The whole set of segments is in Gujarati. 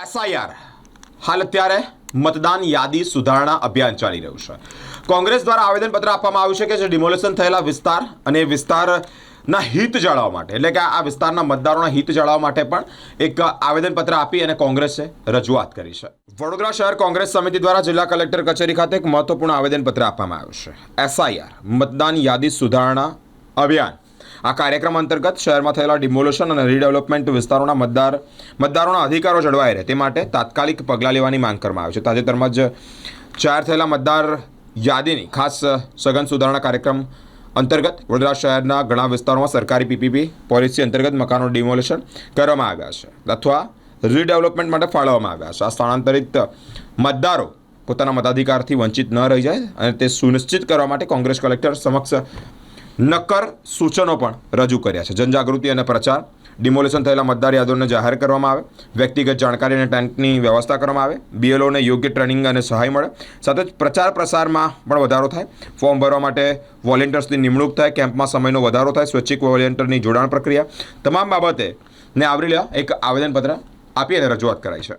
એસઆઈઆર. હાલ અત્યારે મતદાન યાદી સુધારણા અભિયાન ચાલી રહ્યું છે. કોંગ્રેસ દ્વારા આવેદનપત્ર આપવામાં આવ્યું છે કે જે ડિમોલેશન થયેલા વિસ્તાર અને વિસ્તારના હિત જાળવવા માટે, એટલે કે આ વિસ્તારના મતદારોના હિત જાળવવા માટે પણ એક આવેદનપત્ર આપી અને કોંગ્રેસે રજૂઆત કરી છે. વડોદરા શહેર કોંગ્રેસ સમિતિ દ્વારા જિલ્લા કલેક્ટર કચેરી ખાતે એક મહત્વપૂર્ણ આવેદનપત્ર આપવામાં આવ્યું છે. એસઆઈઆર, મતદાન યાદી સુધારણા અભિયાન. આ કાર્યક્રમ અંતર્ગત શહેરમાં થયેલા ડિમોલેશન અને રીડેવલપમેન્ટ વિસ્તારોના મતદાર, મતદારોના અધિકારો જળવાઈ રહે તે માટે તાત્કાલિક પગલાં લેવાની માંગ કરવામાં આવી છે. તાજેતરમાં જ જાહેર થયેલા મતદાર યાદીની ખાસ સઘન સુધારણા કાર્યક્રમ અંતર્ગત વડોદરા શહેરના ઘણા વિસ્તારોમાં સરકારી પીપીપી પોલિસી અંતર્ગત મકાનો ડિમોલેશન કરવામાં આવ્યા છે અથવા રીડેવલપમેન્ટ માટે ફાળવવામાં આવ્યા છે. આ સ્થળાંતરિત મતદારો પોતાના મતાધિકારથી વંચિત ન રહી જાય અને તે સુનિશ્ચિત કરવા માટે કોંગ્રેસ કલેક્ટર સમક્ષ નક્કર સૂચનો પણ રજૂ કર્યા છે. જનજાગૃતિ અને પ્રચાર, ડિમોલેશન થયેલા મતદાર યાદોને જાહેર કરવામાં આવે, વ્યક્તિગત જાણકારી અને ટેન્કની વ્યવસ્થા કરવામાં આવે, બીએલઓને યોગ્ય ટ્રેનિંગ અને સહાય મળે, સાથે જ પ્રચાર પ્રસારમાં પણ વધારો થાય. ફોર્મ ભરવા માટે વોલેન્ટિયર્સની નિમણૂક થાય, કેમ્પમાં સમયનો વધારો થાય, સ્વૈચ્છિક વોલેન્ટિયરની જોડાણ પ્રક્રિયા. તમામ બાબતે ને આવરી લેવા એક આવેદનપત્ર આપી અને રજૂઆત કરાઈ છે.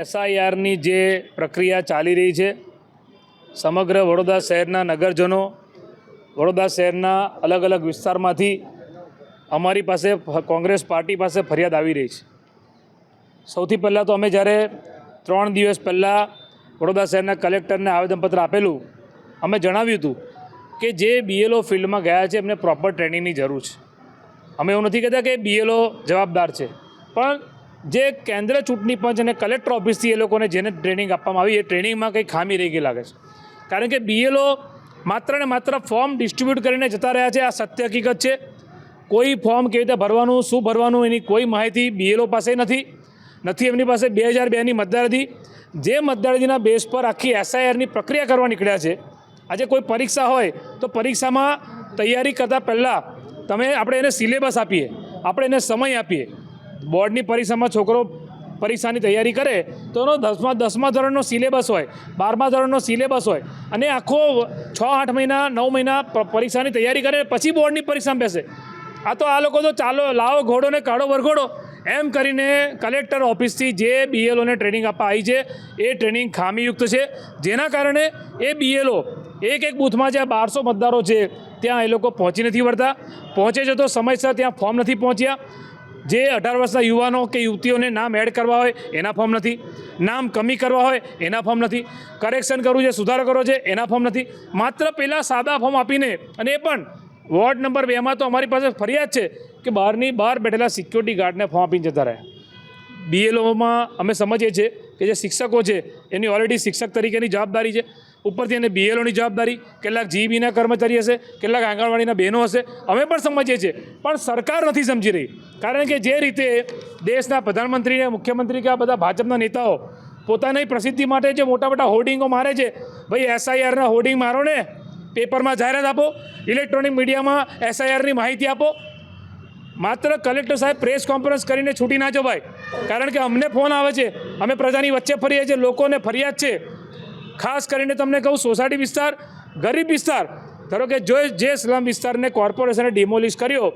એસઆઈઆરની જે પ્રક્રિયા ચાલી રહી છે, સમગ્ર વડોદરા શહેરના નગરજનો વડોદરા શહેરના અલગ અલગ વિસ્તારમાંથી અમારી પાસે કોંગ્રેસ પાર્ટી પાસે ફરિયાદ આવી રહી છે. સૌથી પહેલાં તો અમે જ્યારે ત્રણ દિવસ પહેલાં વડોદરા શહેરના કલેક્ટરને આવેદનપત્ર આપેલું, અમે જણાવ્યું હતું કે જે બીએલઓ ફિલ્ડમાં ગયા છે એમને પ્રોપર ટ્રેનિંગની જરૂર છે. અમે એવું નથી કહેતા કે બીએલઓ જવાબદાર છે, પણ જે કેન્દ્ર ચૂંટણી પંચ અને કલેક્ટર ઓફિસથી એ લોકોને જેને ટ્રેનિંગ આપવામાં આવી, એ ટ્રેનિંગમાં કંઈ ખામી રહી ગઈ લાગે છે. કારણ કે બીએલઓ માત્ર ને માત્ર ફોર્મ ડિસ્ટ્રીબ્યુટ કરીને જતા રહ્યા છે. આ સત્ય હકીકત છે. કોઈ ફોર્મ કેવી રીતે ભરવાનું, શું ભરવાનું, એની કોઈ માહિતી બીએલઓ પાસે નથી. નથી એમની પાસે બે હજાર બેની મતદારથી જે મતદારથીના બેઝ પર આખી એસઆઈઆરની પ્રક્રિયા કરવા નીકળ્યા છે. આજે કોઈ પરીક્ષા હોય તો પરીક્ષામાં તૈયારી કરતાં પહેલાં તમે આપણે એને સિલેબસ આપીએ. આપણે એને સમય આપીએ. બોર્ડની પરીક્ષામાં છોકરો પરીક્ષાની તૈયારી કરે, તો એનો દસમા દસમા ધોરણનો સિલેબસ હોય, બારમા ધોરણનો સિલેબસ હોય, અને આખો છ, આઠ મહિના, નવ મહિના પરીક્ષાની તૈયારી કરે, પછી બોર્ડની પરીક્ષામાં બેસે. આ તો આ લોકો તો ચાલો, લાવો ઘોડો ને કાઢો વરઘોડો. એમ કરીને કલેક્ટર ઓફિસથી જે બીએલઓને ટ્રેનિંગ આપવા આવી છે, એ ટ્રેનિંગ ખામીયુક્ત છે. જેના કારણે એ બીએલઓ એક એક બૂથમાં જ્યાં બારસો મતદારો છે, ત્યાં એ લોકો પહોંચી નથી વળતા. પહોંચે છે તો સમયસર ત્યાં ફોર્મ નથી પહોંચ્યા. જે અઢાર વર્ષના યુવાનો કે યુવતીઓને નામ એડ કરવા હોય, એના ફોર્મ નથી. નામ કમી કરવા હોય, એના ફોર્મ નથી. કરેક્શન કરવું છે, સુધારો કરવો છે, એના ફોર્મ નથી. માત્ર પહેલાં સાદા ફોર્મ આપીને અને એ પણ. વોર્ડ નંબર બેમાં તો અમારી પાસે ફરિયાદ છે કે બહારની બહાર બેઠેલા સિક્યોરિટી ગાર્ડને ફોર્મ આપીને જતા રહ્યા. બીએલઓમાં અમે સમજીએ છીએ કે જે શિક્ષકો છે, એની ઓલરેડી શિક્ષક તરીકેની જવાબદારી છે. ઉપરથી એને બીએલઓની જવાબદારી, કેટલાક જીબીના કર્મચારી હશે, કેટલાક આંગણવાડીના બહેનો હશે, અમે પણ સમજીએ છીએ. પણ સરકાર નથી સમજી રહી. કારણ કે જે રીતે દેશના પ્રધાનમંત્રી મુખ્યમંત્રી કે આ બધા ભાજપના નેતાઓ પોતાની પ્રસિદ્ધિ માટે જે મોટા મોટા હોર્ડિંગો મારે છે, ભાઈ એસઆઈઆરના હોર્ડિંગ મારો ને, પેપરમાં જાહેરાત આપો, ઇલેક્ટ્રોનિક મીડિયામાં એસઆઈઆરની માહિતી આપો. માત્ર કલેક્ટર સાહેબ પ્રેસ કોન્ફરન્સ કરીને છૂટી ના જવાય. કારણ કે અમને ફોન આવે છે, અમે પ્રજાની વચ્ચે ફરીએ છીએ, લોકોને ફરિયાદ છે. ખાસ કરીને તમને કહું, સોસાયટી વિસ્તાર, ગરીબ વિસ્તાર. ધારો કે જો જે સ્લમ વિસ્તારને કોર્પોરેશને ડિમોલિશ કર્યો,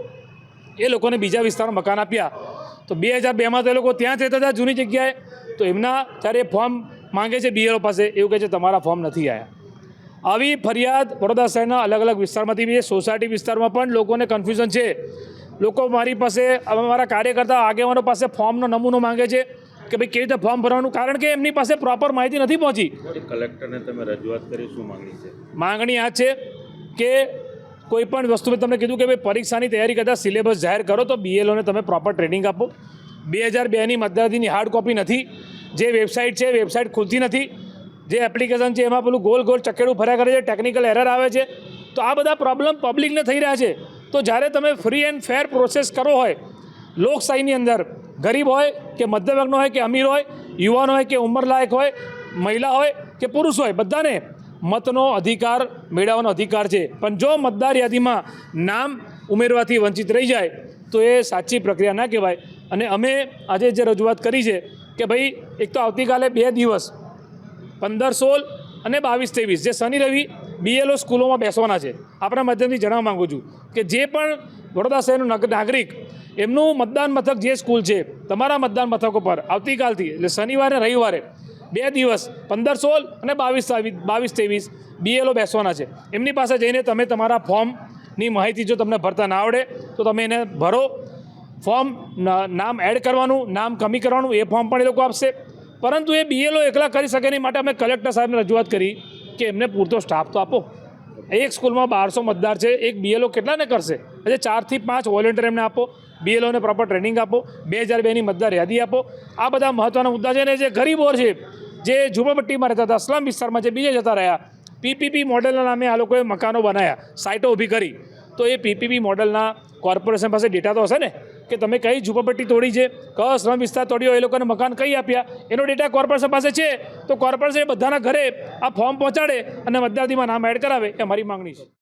એ લોકોને બીજા વિસ્તારમાં મકાન આપ્યા, તો બે હજાર બેમાં તો એ લોકો ત્યાં જ રહેતા હતા જૂની જગ્યાએ. તો એમના જ્યારે ફોર્મ માંગે છે બીએલઓ પાસે, એવું કહે છે, તમારા ફોર્મ નથી આવ્યા આવી ફરિયાદ વડોદરા શહેરના અલગ અલગ વિસ્તારમાંથી બી સોસાયટી વિસ્તારમાં પણ લોકોને કન્ફ્યુઝન છે. લોકો મારી પાસે, અમારા કાર્યકર્તા આગેવાનો પાસે ફોર્મનો નમૂનો માંગે છે. કે ભાઈ કેવી રીતે ફોર્મ ભરવાનું? કારણ કે એમની પાસે પ્રોપર માહિતી નથી પહોંચી. કલેક્ટરને તમે રજૂઆત કરી શું માંગણી છે? માંગણી આ છે કે કોઈ પણ વસ્તુ મેં તમને કીધું કે ભાઈ પરીક્ષાની તૈયારી કરતાં સિલેબસ જાહેર કરો તો બીએલઓને તમે પ્રોપર ટ્રેનિંગ આપો. બે હજાર બેની મતદારથીની હાર્ડ કોપી નથી. જે વેબસાઇટ છે વેબસાઇટ ખુલતી નથી. જે એપ્લિકેશન છે એમાં પેલું ગોલ ગોલ ચકેડું ફર્યા કરે છે ટેકનિકલ એરર આવે છે. તો આ બધા પ્રોબ્લેમ પબ્લિકને થઈ રહ્યા છે. તો જ્યારે તમે ફ્રી એન્ડ ફેર પ્રોસેસ કરો હોય લોકશાહીની અંદર ગરીબ હોય કે મધ્યવર્ગનો હોય કે અમીર હોય, યુવાન હોય કે ઉંમરલાયક હોય, મહિલા હોય કે પુરુષ હોય, બધાને મતનો અધિકાર, મેળવવાનો અધિકાર છે. પણ જો મતદાર યાદીમાં નામ ઉમેરવાથી વંચિત રહી જાય, તો એ સાચી પ્રક્રિયા ના કહેવાય. અને અમે આજે જે રજૂઆત કરી છે કે ભાઈ, એક તો આવતીકાલે બે દિવસ, પંદર સોળ અને બાવીસ ત્રેવીસ, જે શનિ રવિ બીએલઓ સ્કૂલોમાં બેસવાના છે. આપણા માધ્યમથી જણાવવા માગું છું કે જે પણ વડોદરા શહેરનો નગ- નાગરિક. એમનું મતદાન મથક જે સ્કૂલ છે, તમારા મતદાન મથકો પર આવતીકાલથી, એટલે શનિવારે, રવિવારે બે દિવસ, પંદર સોળ અને બાવીસ બાવીસ ત્રેવીસ બીએલઓ બેસવાના છે. એમની પાસે જઈને તમે તમારા ફોર્મની માહિતી જો તમને ભરતા ના આવડે, તો તમે એને ભરો. ફોર્મ નામ એડ કરવાનું, નામ કમી કરવાનું, એ ફોર્મ પણ એ લોકો આપશે. પરંતુ એ બીએલઓ એકલા કરી શકે નહીં, માટે અમે કલેક્ટર સાહેબને રજૂઆત કરી કે એમને પૂરતો સ્ટાફ તો આપો. એક સ્કૂલમાં બારસો મતદાર છે, એક બીએલઓ કેટલાને કરશે? એટલે ચારથી પાંચ વોલેન્ટિયર એમને આપો બીએલઓને પ્રોપર ટ્રેનિંગ આપો, બે હજાર બેની મતદાર યાદી આપો. આ બધા મહત્ત્વના મુદ્દા છે ને જે ગરીબો છે, જે ઝૂંપડપટ્ટીમાં રહેતા હતા, સ્લમ વિસ્તારમાં જે બીજે જતા રહ્યા પીપીપી મોડેલના નામે આ લોકોએ મકાનો બનાવ્યા સાઇટો ઊભી કરી. તો એ પીપીપી મોડેલના કોર્પોરેશન પાસે ડેટા તો હશે ને? કે તમે કઈ ઝૂંપડપટ્ટી તોડી છે, કયો શ્રમ વિસ્તાર તોડ્યો, એ લોકોને મકાન કઈ આપ્યા? એનો ડેટા કોર્પોરેશન પાસે છે. તો કોર્પોરેશન બધાના ઘરે આ ફોર્મ પહોંચાડે અને મતદારથીમાં નામ એડ કરાવે, એ અમારી માંગણી છે.